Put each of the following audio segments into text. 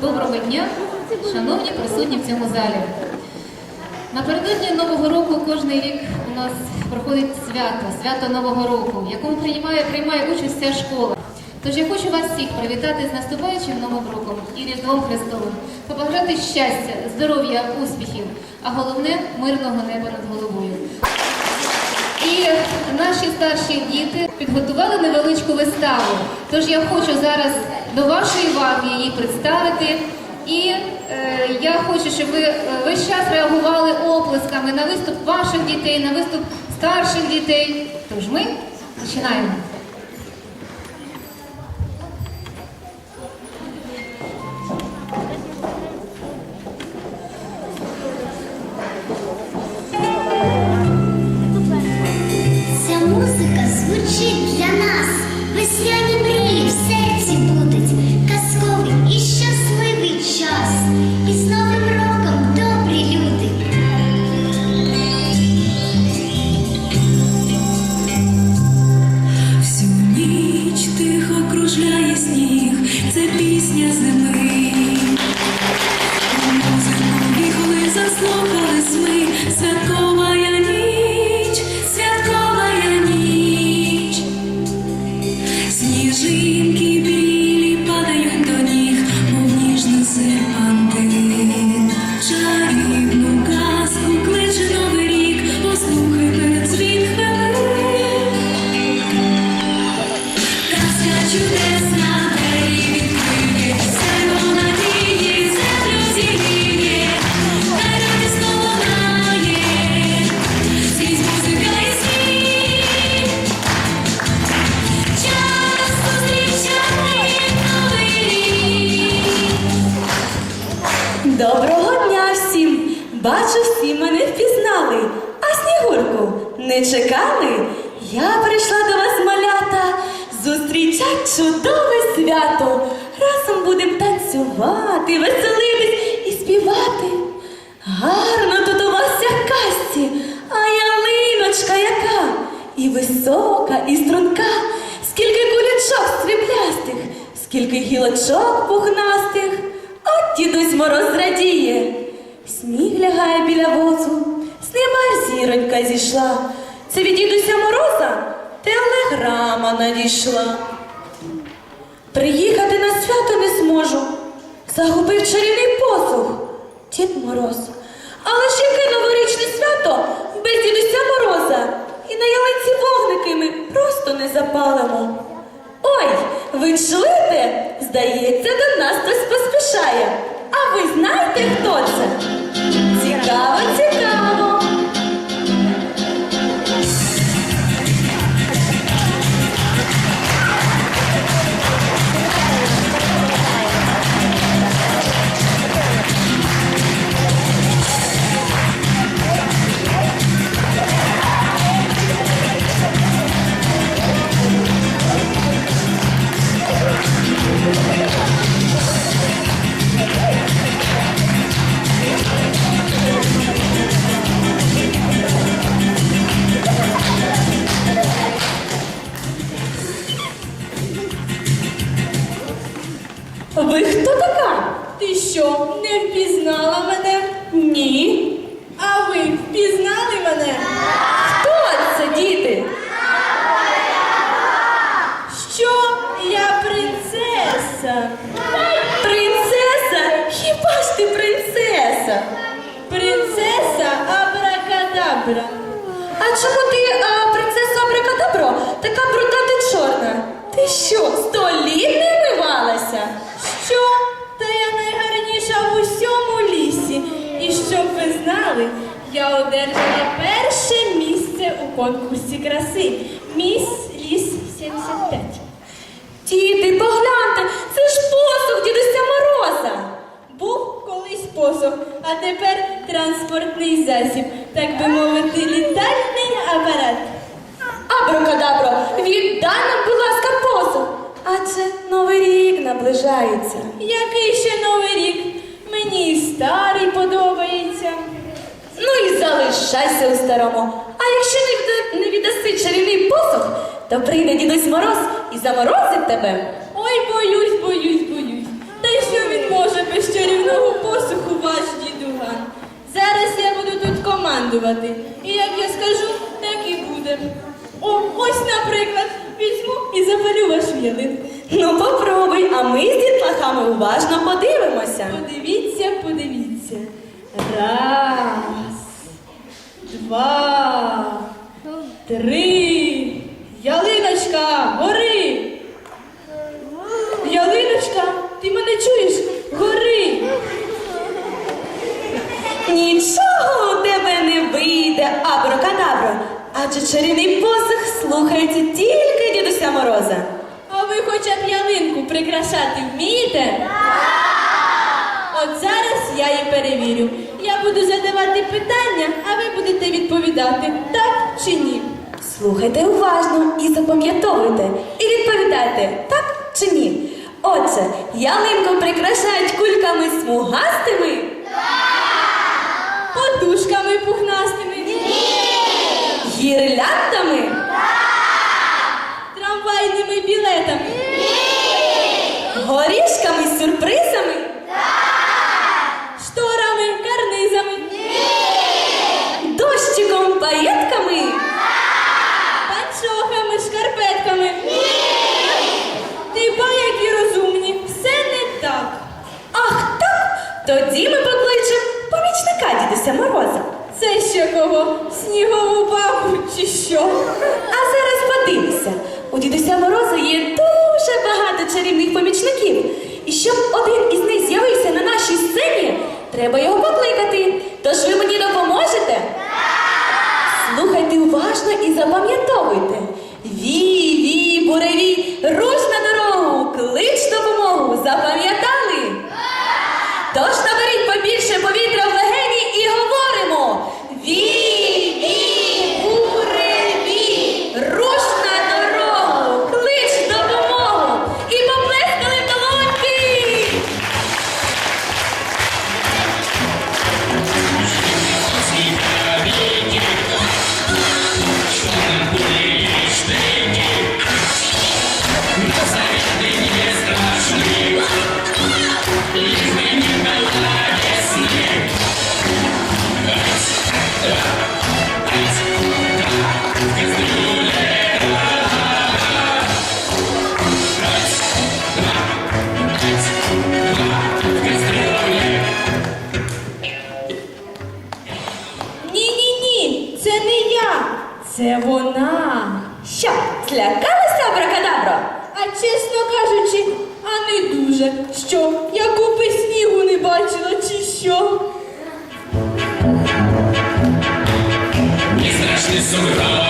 Доброго дня, шановні присутні в цьому залі. Напередодні Нового року кожний рік у нас проходить свято, свято Нового року, в якому приймає, приймає участь вся школа. Тож я хочу вас всіх привітати з наступаючим Новим роком і Різдвом Христовим, побажати щастя, здоров'я, успіхів, а головне мирного неба над головою. І наші старші діти підготували невеличку виставу. Тож я хочу зараз до вашої уваги її представити. І е, я хочу, щоб ви е, весь час реагували оплесками на виступ ваших дітей, на виступ старших дітей. Тож ми починаємо. see. Чудове свято. Разом будем танцювати, веселитись і співати. Гарно тут у вас як казці, а ялиночка яка, і висока, і струнка, скільки кулячок сріблястих, скільки гілочок пухнастих. От дідусь мороз радіє. Сніг лягає біля возу, з неба зіронька зійшла. Це від дідуся мороза телеграма надійшла. Приїхати на свято не зможу. Загубив чарівний посух, Дід Мороз. Але ж яке новорічне свято без дідуся Мороза. І на ялинці вогники ми просто не запалимо. Ой, ви чуєте? Здається, до нас хтось поспішає. А ви знаєте, хто це? Цікаво, цікаво. Абракадабра. А чому ти, а, принцеса Абракадабро, така брута ти чорна? Ти що, сто літ не вмивалася? Що? Та я найгарніша в усьому лісі. І щоб ви знали, я одержала перше місце у конкурсі краси. Міс Ліс 75. Діти, погляньте, це ж посух дідуся Мороза. Був посох, а тепер транспортний засіб, так би мовити, літальний апарат. Абракадабро, віддай нам, будь ласка, посух. Адже новий рік наближається. Який ще новий рік? Мені і старий подобається. Ну і залишайся у старому. А якщо не, не віддаси чарівний посух, то прийде дідусь Мороз і заморозить тебе. Ой, боюсь, боюсь, боюсь. Та й що ваш дідуган. Зараз я буду тут командувати. І як я скажу, так і буде. О, ось, наприклад, візьму і запалю ваш вілин. Ну попробуй, а ми з дітлахами уважно подивимося. Подивіться, подивіться. Раз, два, три. Нічого у тебе не вийде, абракадабра. Адже чарівний посох слухається тільки дідуся Мороза. А ви хоча б ялинку прикрашати вмієте? От зараз я і перевірю. Я буду задавати питання, а ви будете відповідати так чи ні. Слухайте уважно і запам'ятовуйте. І відповідайте, так чи ні. Отже, ялинку прикрашають кульками смугастими. Подушками пухнастими. Гірляндами, Трамвайними білетами. горішками з сюрпризами, Шторами, карнизами. дощиком, паєтками, Панчохами, шкарпетками. Ти ба, які розумні. Все не так. Ах так! Тоді ми покличемо помічника дідуся Мороза. Це ще кого? Снігову бабу чи що? А зараз подивися, у дідуся Мороза є дуже багато чарівних помічників. І щоб один із них з'явився на нашій сцені, треба його покликати. Тож ви мені допоможете? Слухайте уважно і запам'ятовуйте. Вій, вій, буревій, руш на дорогу, клич допомогу. Запам'ятали? Тож дуже. Що, я купи снігу не бачила, чи що? Страшний straszny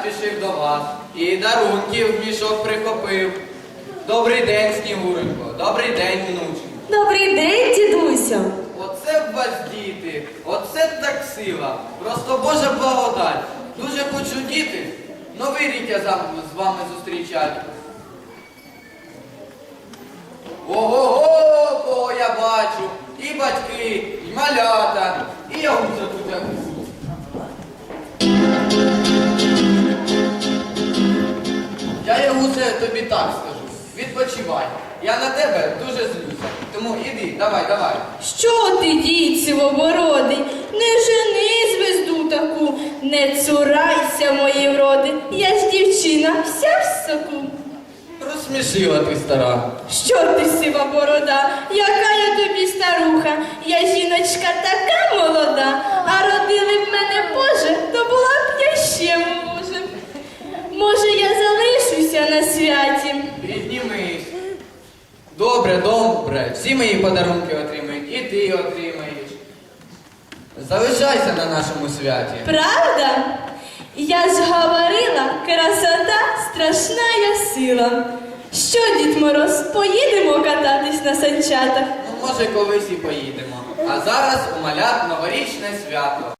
спішив до вас і дарунків в мішок прихопив. Добрий день, Снігуренько, добрий день, внученько. Добрий день, дідусю. Оце б вас діти, оце так сила. Просто Божа благодать. Дуже хочу діти. Новий рік я з вами зустрічати. Ого-го, кого я бачу. І батьки, і малята, і я тут тобі так скажу. Відпочивай. Я на тебе дуже злюся. Тому іди, давай, давай. Що ти, дійці сивобородий, не жени звезду таку, не цурайся мої вроди, я ж дівчина вся в соку. Розсмішила ти стара. Що ти сива борода, подарунки отримають, і ти отримаєш. Залишайся на нашому святі. Правда? Я ж говорила, красота страшна сила. Що, дід Мороз, поїдемо кататись на санчатах? Ну, може, колись і поїдемо. А зараз у малят новорічне свято.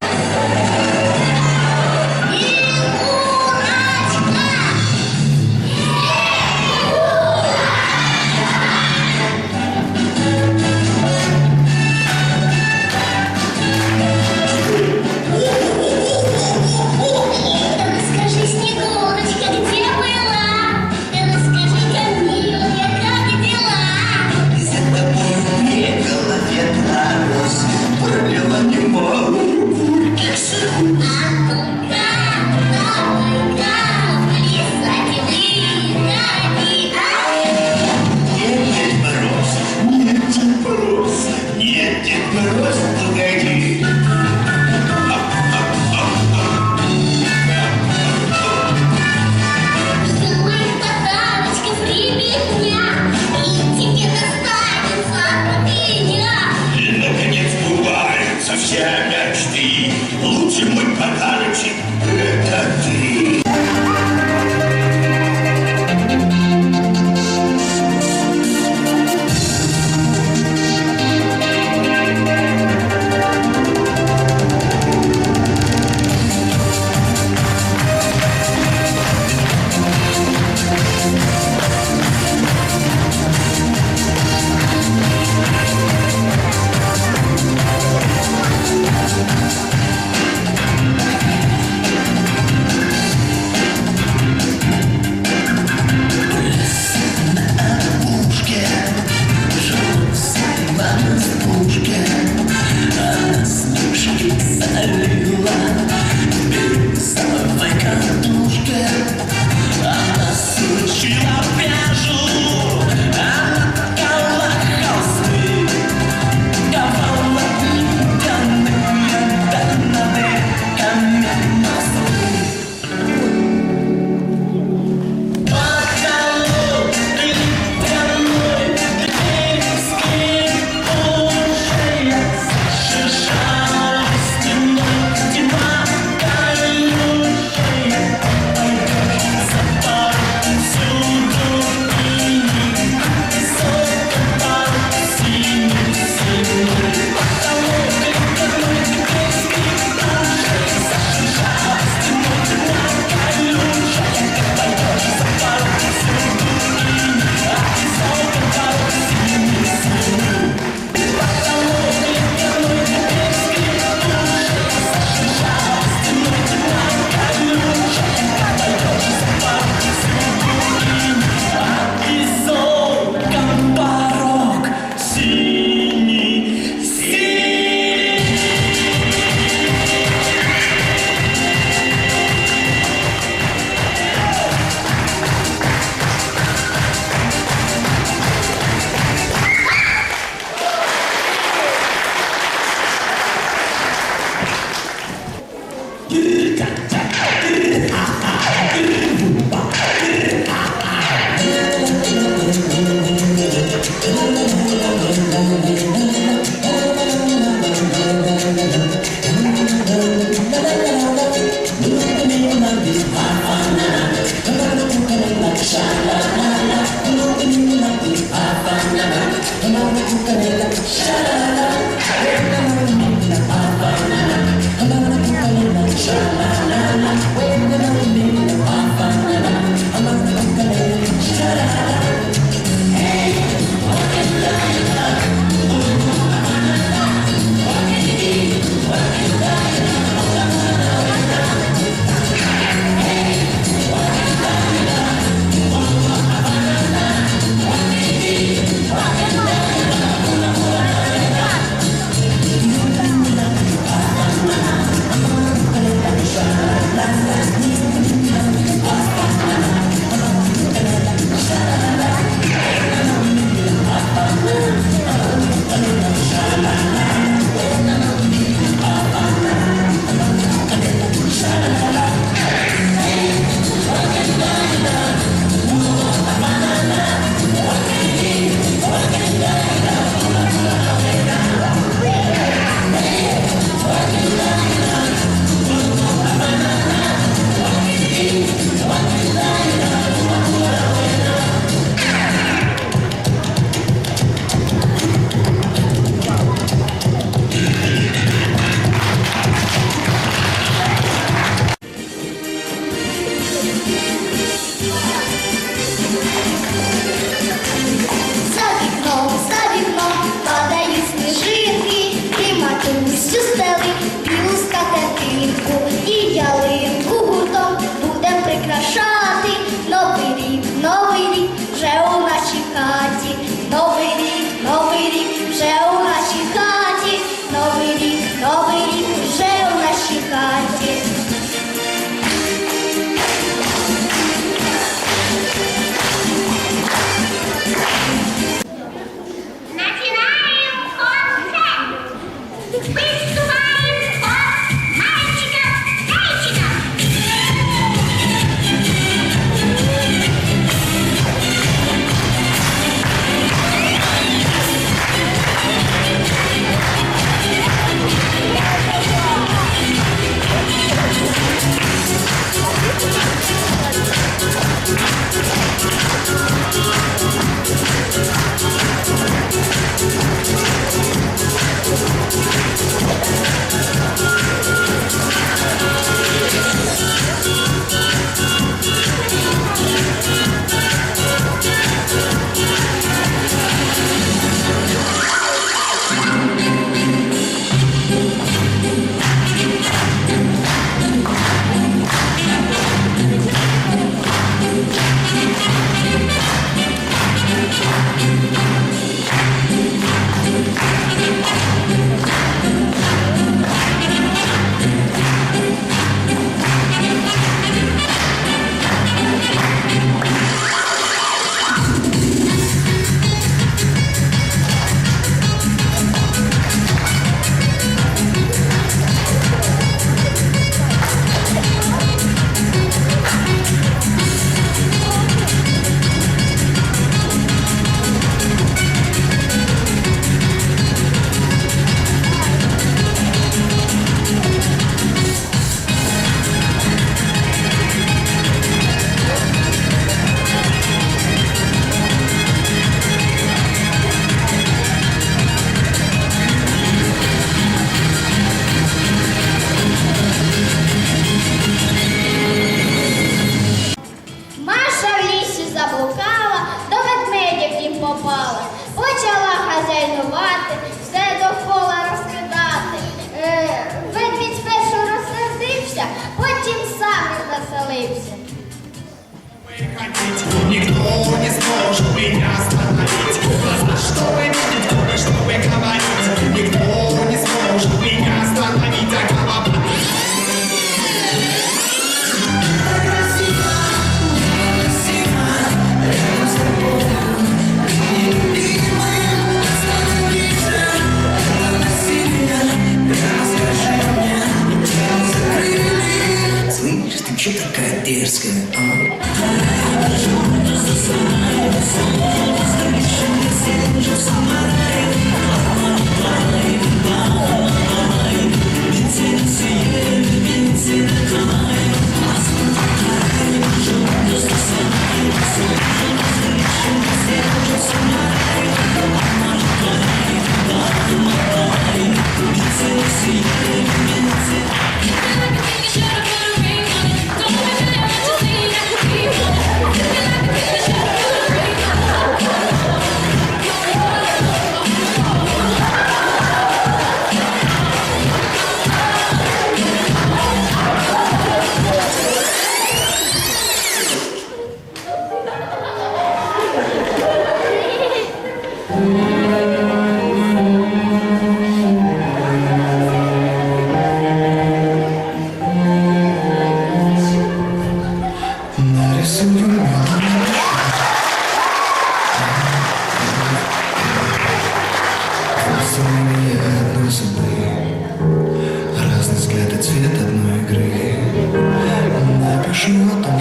sunshine.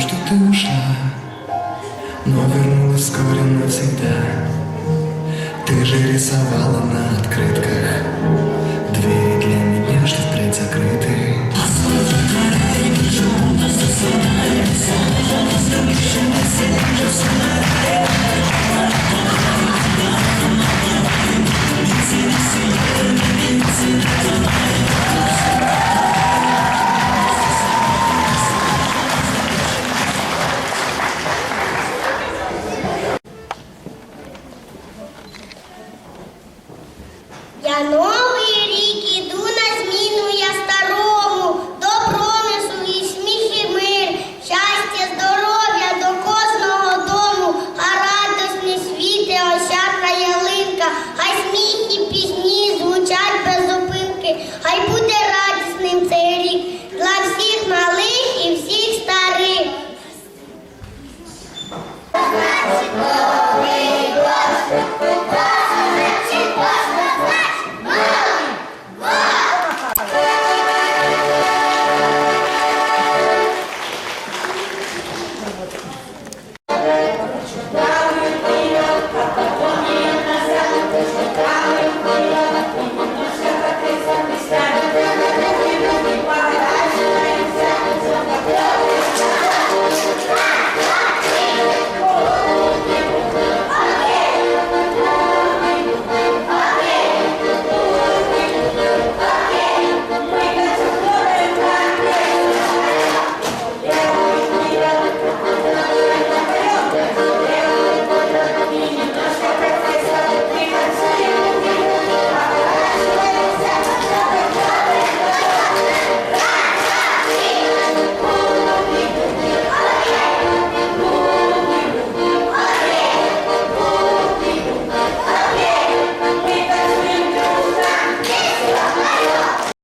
что ты ушла, но вернулась вскоре навсегда. Ты же рисовала на открытках двери для меня, что впредь закрыты. Позволь,